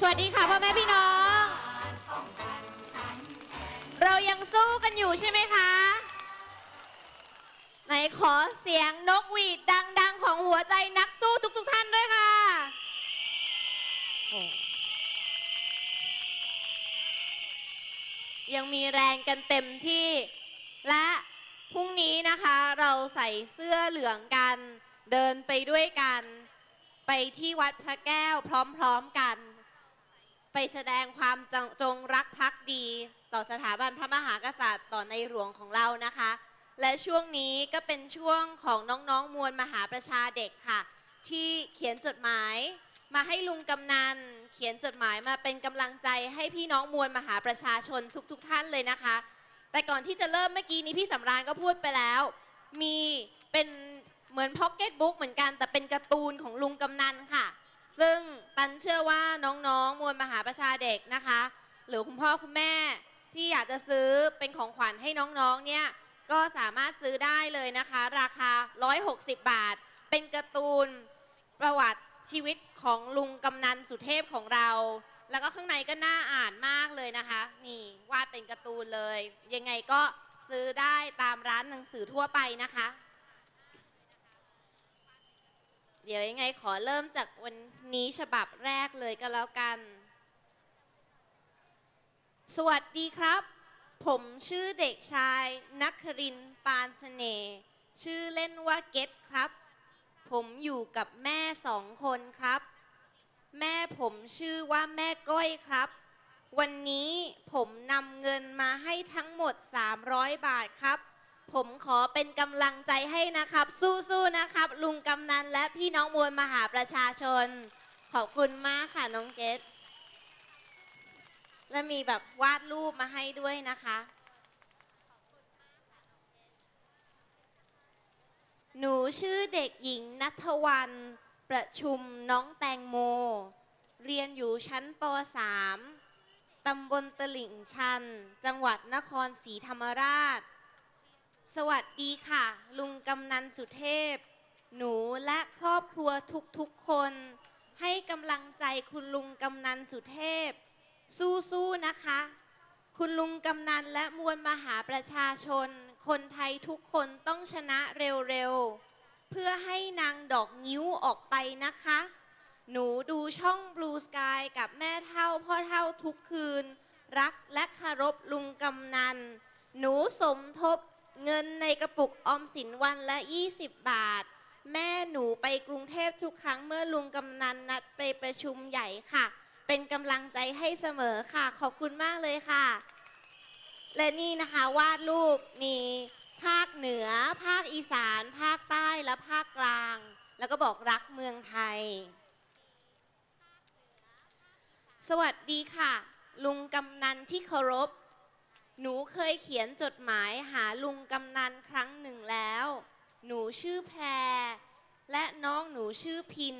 สวัสดีค่ะพ่อแม่พี่น้อง เรายังสู้กันอยู่ใช่ไหมคะ ไหนขอเสียงนกหวีดดัง ๆ ของหัวใจนักสู้ทุก ๆ ท่านด้วยค่ะ ยังมีแรงกันเต็มที่ และพรุ่งนี้นะคะเราใส่เสื้อเหลืองกัน เดินไปด้วยกัน ไปที่วัดพระแก้วพร้อม ๆ กัน ไปแสดงความจงจงรักภักดี ต่อสถาบันพระมหากษัตริย์ต่อในหลวงของเรานะคะ และช่วงนี้ก็เป็นช่วงของน้องๆมวลมหาประชาเด็กค่ะ ที่เขียนจดหมาย มาให้ลุงกำนันเขียนจดหมายมาเป็นกำลังใจให้พี่น้องมวลมหาประชาชนทุกๆทท่านเลยนะคะ แต่ก่อนที่จะเริ่มเมื่อกี้นี้พี่สำราญก็พูดไปแล้ว มีเป็นเหมือนพ็อกเก็ตบุ๊กเหมือนกันแต่เป็นการ์ตูนของลุงกำนันค่ะ ซึ่งตันเชื่อว่าน้องๆ มวลมหาประชาเด็กนะคะ หรือคุณพ่อคุณแม่ที่อยากจะซื้อเป็นของขวัญให้น้องๆ เนี่ย ก็สามารถซื้อได้เลยนะคะ ราคา 160 บาท เป็นการ์ตูนประวัติชีวิตของลุงกำนันสุเทพของเรา แล้วก็ข้างในก็น่าอ่านมากเลยนะคะ นี่วาดเป็นการ์ตูนเลย ยังไงก็ซื้อได้ตามร้านหนังสือทั่วไปนะคะ เดี๋ยวยังไงขอเริ่มจากวันนี้ฉบับแรกเลยก็แล้วกัน สวัสดีครับ ผมชื่อเด็กชายนักครินปานเสน่ห์ชื่อเล่นว่าเกตครับ ผมอยู่กับแม่สองคนครับ แม่ผมชื่อว่าแม่ก้อยครับ วันนี้ผมนำเงินมาให้ทั้งหมด 300 บาทครับ ผมขอเป็นกำลังใจให้นะครับ สู้ๆนะครับ ลุงกำนันและพี่น้องมวลมหาประชาชน ขอบคุณมากค่ะน้องเกตและมีแบบวาดรูปมาให้ด้วยนะคะ หนูชื่อเด็กหญิงนัทวันประชุมน้องแตงโม เรียนอยู่ชั้นป .3 ตำบลตลิ่งชัน จังหวัดนครศรีธรรมราช สวัสดีค่ะ ลุงกำนันสุเทพ หนูและครอบครัวทุกๆคน ให้กำลังใจคุณลุงกำนันสุเทพ สู้ๆนะคะ คุณลุงกำนันและมวลมหาประชาชน คนไทยทุกคนต้องชนะเร็วๆ เพื่อให้นางดอกนิ้วออกไปนะคะ หนูดูช่อง Blue Sky กับแม่เท่าพ่อเท่าทุกคืน รักและคารพลุงกำนัน หนูสมทบ เงินในกระปุกออมสินวันละ 20 บาท แม่หนูไปกรุงเทพทุกครั้งเมื่อลุงกำนันนัดไปประชุมใหญ่ค่ะ เป็นกำลังใจให้เสมอค่ะ ขอบคุณมากเลยค่ะ และนี่นะคะวาดรูปมีภาคเหนือ ภาคอีสาน ภาคใต้และภาคกลาง แล้วก็บอกรักเมืองไทย สวัสดีค่ะ ลุงกำนันที่เคารพ หนูเคยเขียนจดหมายหาลุงกำนันครั้งหนึ่งแล้ว หนูชื่อแพร และน้องหนูชื่อพิน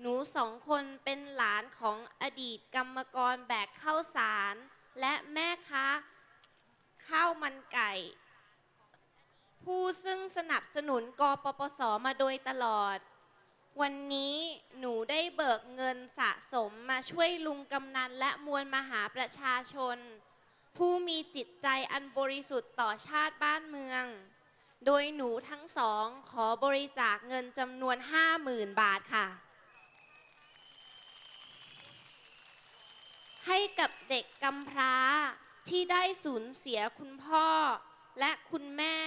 หนูสองคนเป็นหลานของอดีตกรรมกรแบกข้าวสาร และแม่ค้าข้าวมันไก่ ผู้ซึ่งสนับสนุนกปปสมาโดยตลอด วันนี้หนูได้เบิกเงินสะสมมาช่วยลุงกำนันและมวลมหาประชาชน ผู้มีจิตใจอันบริสุทธิ์ต่อชาติบ้านเมือง โดยหนูทั้งสองขอบริจาคเงินจำนวน 50,000 บาทค่ะ ให้กับเด็กกำพร้าที่ได้สูญเสียคุณพ่อ และคุณแม่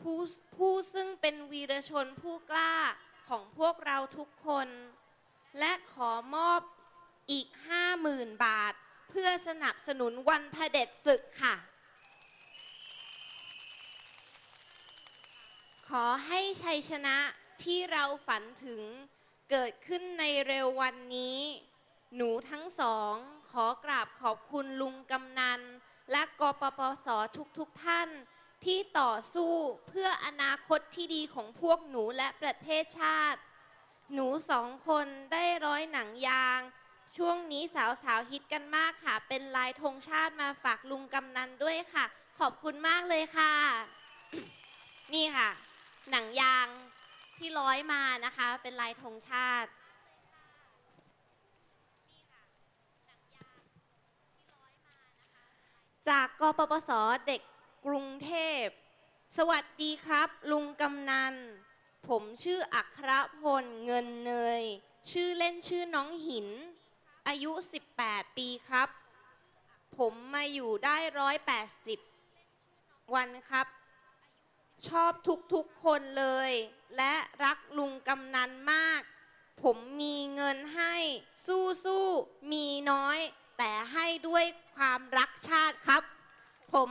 ผู้ผู้ซึ่งเป็นวีรชนผู้กล้าของพวกเราทุกคน และขอมอบอีก 50,000 บาท พื่อสนับสนุนวันพเผด็จศึกค่ะ ขอให้ชัยชนะที่เราฝันถึงเกิดขึ้นในเร็ววันนี้ หนูทั้งสอง ขอกราบขอบคุณลุงกำนัน และกปปสทุกๆทท่านที่ต่อสู้เพื่ออนาคตที่ดีของพวกหนูและประเทศชาติ หนูสองคนได้ร้อยหนังยาง ช่วงนี้สาวสาวฮิตกันมากค่ะ เป็นลายธงชาติมาฝากลุงกำนันด้วยค่ะ ขอบคุณมากเลยค่ะ นี่ค่ะ หนังยางที่ร้อยมานะคะ เป็นลายธงชาติจากกปปส เด็กกรุงเทพ สวัสดีครับ ลุงกำนัน ผมชื่ออัครพลเงินเนย ชื่อเล่นชื่อน้องหิน อายุ 18 ปีครับ ผมมาอยู่ได้ร้อยแปดสิบวันครับ ชอบทุกๆคนเลย และรักลุงกำนันมาก ผมมีเงินให้สู้สู้ๆมีน้อย แต่ให้ด้วยความรักชาติครับ ผม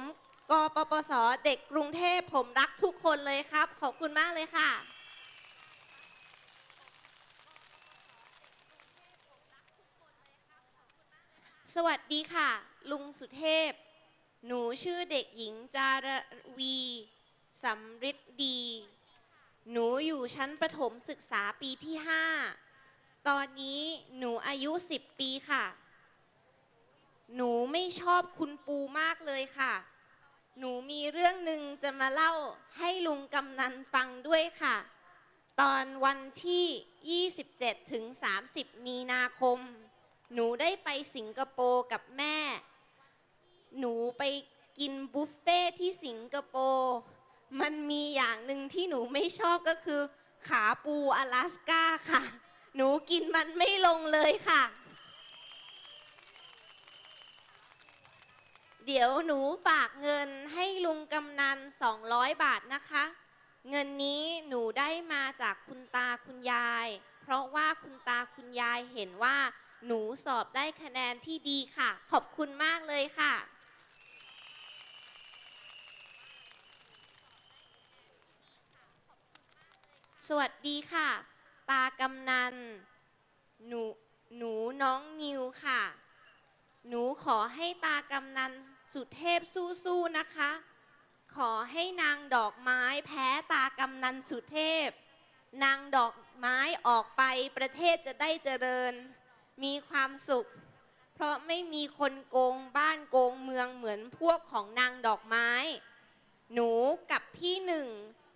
กปปส เด็กกรุงเทพผมรักทุกคนเลยครับ ขอบคุณมากเลยค่ะ สวัสดีค่ะ ลุงสุเทพ หนูชื่อเด็กหญิงจารวีสำริดดี หนูอยู่ชั้นประถมศึกษาปีที่ 5 ตอนนี้หนูอายุ 10 ปีค่ะ หนูไม่ชอบคุณปูมากเลยค่ะ หนูมีเรื่องหนึ่งจะมาเล่าให้ลุงกำนันฟังด้วยค่ะ ตอนวันที่ 27ถึง30 มีนาคม หนูได้ไปสิงคโปร์กับแม่ หนูไปกินบุฟเฟ่ที่สิงคโปร์มันมีอย่างหนึ่งที่หนูไม่ชอบก็คือ ขาปูอลาสก้าค่ะ หนูกินมันไม่ลงเลยค่ะ เดี๋ยวหนูฝากเงินให้ลุงกำนัน 200 บาทนะคะ เงินนี้หนูได้มาจากคุณตาคุณยาย เพราะว่าคุณตาคุณยายเห็นว่า หนูสอบได้คะแนนที่ดีค่ะ ขอบคุณมากเลยค่ะ สวัสดีค่ะ ตากำนัน หนู หนูน้องนิวค่ะ หนูขอให้ตากำนันสุเทพสู้ๆนะคะ ขอให้นางดอกไม้แพ้ตากำนันสุเทพ นางดอกไม้ออกไปประเทศจะได้เจริญ มีความสุข เพราะไม่มีคนโกงบ้านโกงเมืองเหมือนพวกของนางดอกไม้ หนูกับพี่หนึ่ง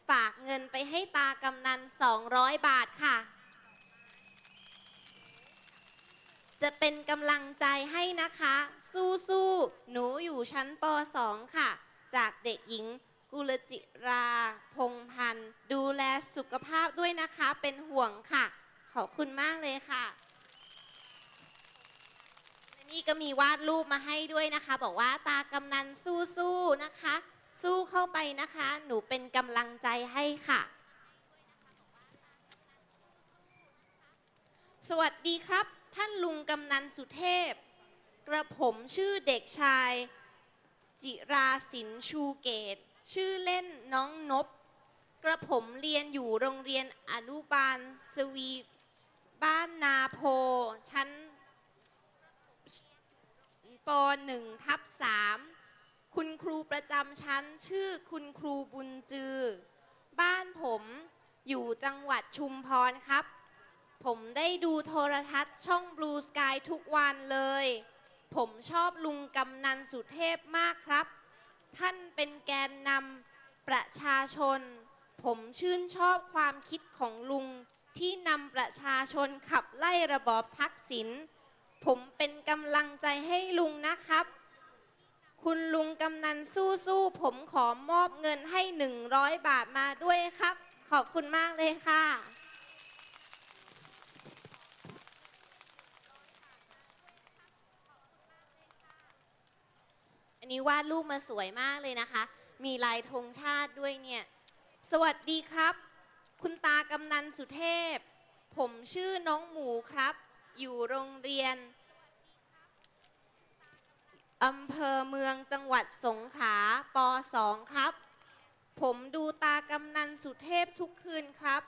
ฝากเงินไปให้ตากำนัน 200 บาทค่ะ จะเป็นกำลังใจให้นะคะ สู้ๆหนูอยู่ชั้นป .2 ค่ะ จากเด็กหญิงกุลจิรา พงพันธ์ ดูแลสุขภาพด้วยนะคะ เป็นห่วงค่ะ ขอบคุณมากเลยค่ะ นี่ก็มีวาดรูปมาให้ด้วยนะคะ บอกว่าตากำนันสู้ๆนะคะ สู้เข้าไปนะคะ หนูเป็นกำลังใจให้ค่ะ สวัสดีครับ ท่านลุงกำนันสุเทพ กระผมชื่อเด็กชาย จิราศินชูเกต ชื่อเล่นน้องนบ กระผมเรียนอยู่โรงเรียนอนุบาลสวีบ้านนาโพ ชั้น ป .1 ทับ3คุณครูประจำชั้นชื่อคุณครูบุญจือ บ้านผมอยู่จังหวัดชุมพรครับ ผมได้ดูโทรทัศน์ช่อง Blue Sky ทุกวันเลย ผมชอบลุงกำนันสุเทพมากครับ ท่านเป็นแกนนำประชาชน ผมชื่นชอบความคิดของลุงที่นำประชาชนขับไล่ระบอบทักษิณ ผมเป็นกำลังใจให้ลุงนะครับ คุณลุงกำนันสู้ๆผมขอมอบเงินให้100บาทมาด้วยครับ ขอบคุณมากเลยค่ะ อันนี้วาดรูปมาสวยมากเลยนะคะ มีลายธงชาติด้วยเนี่ย สวัสดีครับ คุณตากำนันสุเทพ ผมชื่อน้องหมูครับ อยู่โรงเรียนอำเภอเมืองจังหวัดสงขลาป .2 ครับ ผมดูตากำนันสุเทพทุกคืนครับ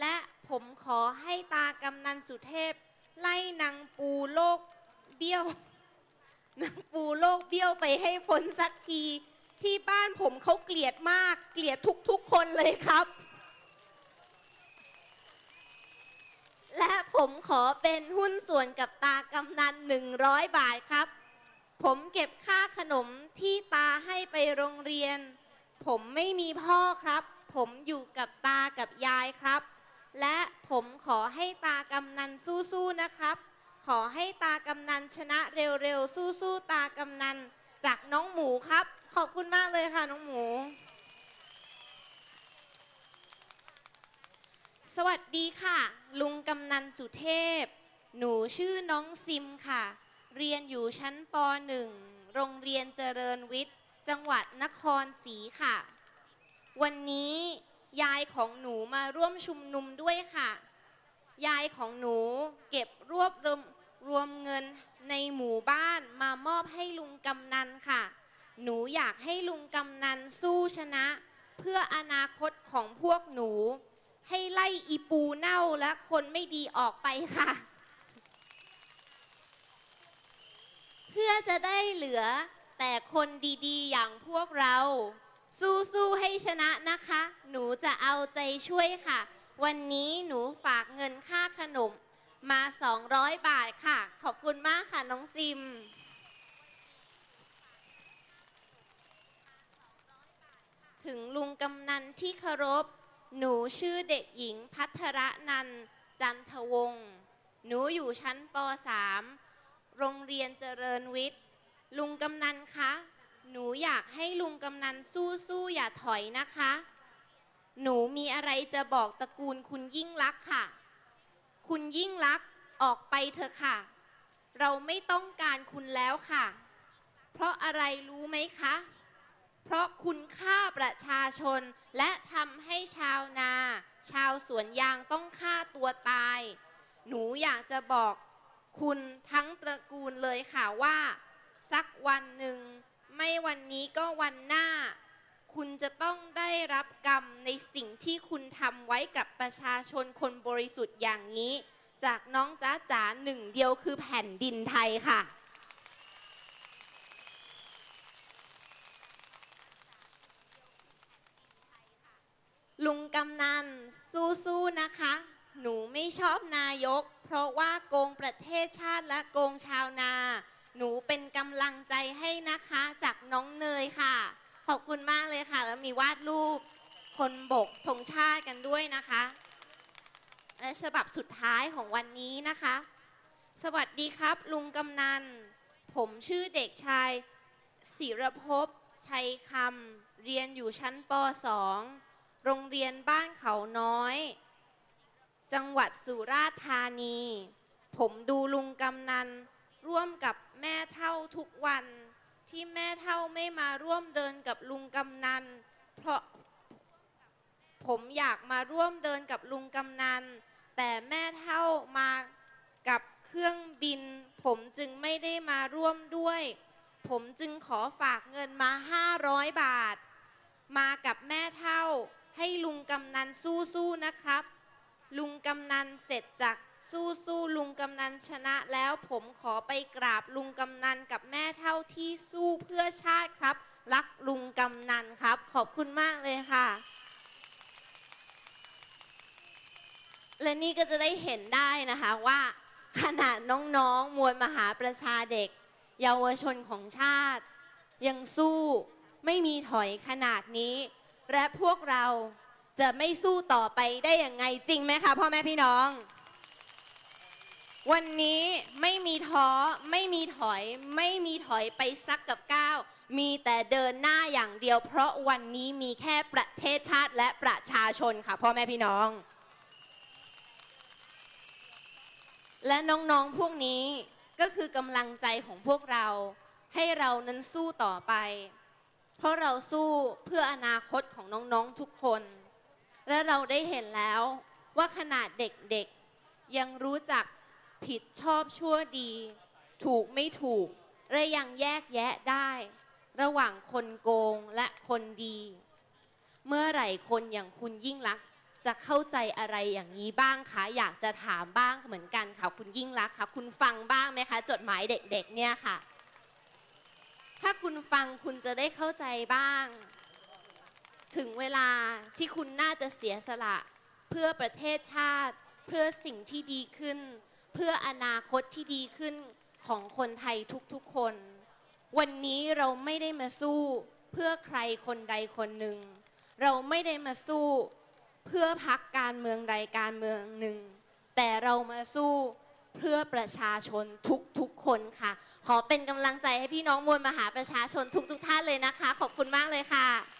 และผมขอให้ตากำนันสุเทพ ไล่นางปูโลกเบี้ยวนางปูโลกเบี้ยวไปให้พ้นสักที ที่บ้านผมเขาเกลียดมาก เกลียดทุกๆคนเลยครับ และผมขอเป็นหุ้นส่วนกับตากำนัน100บาทครับ ผมเก็บค่าขนมที่ตาให้ไปโรงเรียน ผมไม่มีพ่อครับ ผมอยู่กับตากับยายครับ และผมขอให้ตากำนันสู้ๆนะครับ ขอให้ตากำนันชนะเร็วๆสู้ๆตากำนันจจากน้องหมูครับ ขอบคุณมากเลยค่ะน้องหมู สวัสดีค่ะ ลุงกำนันสุเทพ หนูชื่อน้องซิมค่ะ เรียนอยู่ชั้นป .1 โรงเรียนเจริญวิทย์ จังหวัดนครศรีค่ะ วันนี้ยายของหนูมาร่วมชุมนุมด้วยค่ะ ยายของหนูเก็บรวบรวมรวมเงินในหมู่บ้านมามอบให้ลุงกำนันค่ะ หนูอยากให้ลุงกำนันสู้ชนะ เพื่ออนาคตของพวกหนู ให้ไล่อีปูเน่าและคนไม่ดีออกไปค่ะ เพื่อจะได้เหลือแต่คนดีๆ อย่างพวกเรา สู้ๆให้ชนะนะคะ หนูจะเอาใจช่วยค่ะ วันนี้หนูฝากเงินค่าขนมมา 200 บาทค่ะ ขอบคุณมากค่ะ น้องซิม ถึงลุงกำนันที่เคารพ หนูชื่อเด็กหญิงพัทรนันจันทวงศ์หนูอยู่ชั้นป .3 โรงเรียนเจริญวิทย์ ลุงกำนันคะ หนูอยากให้ลุงกำนันสู้ๆอย่าถอยนะคะ หนูมีอะไรจะบอกตระกูลคุณยิ่งลักษ์ค่ะ คุณยิ่งลักษ์ออกไปเถอะค่ะ เราไม่ต้องการคุณแล้วค่ะ เพราะอะไรรู้ไหมคะ เพราะคุณฆ่าประชาชน และทำให้ชาวนา ชาวสวนยางต้องฆ่าตัวตาย หนูอยากจะบอกคุณทั้งตระกูลเลยค่ะว่า สักวันหนึ่ง ไม่วันนี้ก็วันหน้า คุณจะต้องได้รับกรรมในสิ่งที่คุณทำไว้กับประชาชนคนบริสุทธิ์อย่างนี้ จากน้องจ้าจ๋าหนึ่งเดียวคือแผ่นดินไทยค่ะ ลุง กำนันสู้ๆนะคะ หนูไม่ชอบนายก เพราะว่าโกงประเทศชาติและโกงชาวนา หนูเป็นกำลังใจให้นะคะ จากน้องเนยค่ะ ขอบคุณมากเลยค่ะ แล้วมีวาดรูปคนบกธงชาติกันด้วยนะคะ และฉบับสุดท้ายของวันนี้นะคะ สวัสดีครับ ลุงกำนัน ผมชื่อเด็กชายศิรภพชัยคำเรียนอยู่ชั้นป .2 โรงเรียนบ้านเขาน้อย จังหวัดสุราษฎร์ธานี ผมดูลุงกำนัน ร่วมกับแม่เท่าทุกวัน ที่แม่เท่าไม่มาร่วมเดินกับลุงกำนัน เพราะผมอยากมาร่วมเดินกับลุงกำนัน แต่แม่เท่ามากับเครื่องบิน ผมจึงไม่ได้มาร่วมด้วย ผมจึงขอฝากเงินมา 500 บาท มากับแม่เท่า ให้ลุงกำนันสู้ๆนะครับ ลุงกำนันเสร็จจากสู้ๆลุงกำนันชนะแล้วผมขอไปกราบลุงกำนันกับแม่เท่าที่สู้เพื่อชาติครับ รักลุงกำนันครับ ขอบคุณมากเลยค่ะ และนี่ก็จะได้เห็นได้นะคะว่า ขนาดน้องๆมวลมหาประชาเด็ก เยาวชนของชาติ ยังสู้ไม่มีถอยขนาดนี้ และพวกเราจะไม่สู้ต่อไปได้อย่างไงจริงไหมคะพ่อแม่พี่น้อง วันนี้ไม่มีท้อไม่มีถอย ไม่มีถอยไปซักกับก้าวมีแต่เดินหน้าอย่างเดียว เพราะวันนี้มีแค่ประเทศชาติและประชาชนค่ะพ่อแม่พี่น้อง และน้องๆพวกนี้ก็คือกำลังใจของพวกเรา ให้เรานั้นสู้ต่อไป เพราะเราสู้เพื่ออนาคตของน้องๆทุกคน และเราได้เห็นแล้วว่าขนาดเด็กๆ ยังรู้จักผิดชอบชั่วดี ถูกไม่ถูก และยังแยกแยะได้ ระหว่างคนโกงและคนดี เมื่อไหร่คนอย่างคุณยิ่งลักษณ์จะเข้าใจอะไรอย่างนี้บ้างคะอยากจะถามบ้างเหมือนกันค่ะคุณยิ่งลักษณ์ค่ะ คุณฟังบ้างไหมคะ จดหมายเด็ก ๆ เนี่ยค่ะ ถ้าคุณฟังคุณจะได้เข้าใจบ้าง ถึงเวลาที่คุณน่าจะเสียสละ เพื่อประเทศชาติ เพื่อสิ่งที่ดีขึ้น เพื่ออนาคตที่ดีขึ้นของคนไทยทุกๆคน วันนี้เราไม่ได้มาสู้เพื่อใครคนใดคนหนึ่ง เราไม่ได้มาสู้เพื่อพักการเมืองใดการเมืองหนึ่ง แต่เรามาสู้ เพื่อประชาชนทุกๆคนค่ะ ขอเป็นกำลังใจให้พี่น้องมวลมหาประชาชนทุกๆท่านเลยนะคะ ขอบคุณมากเลยค่ะ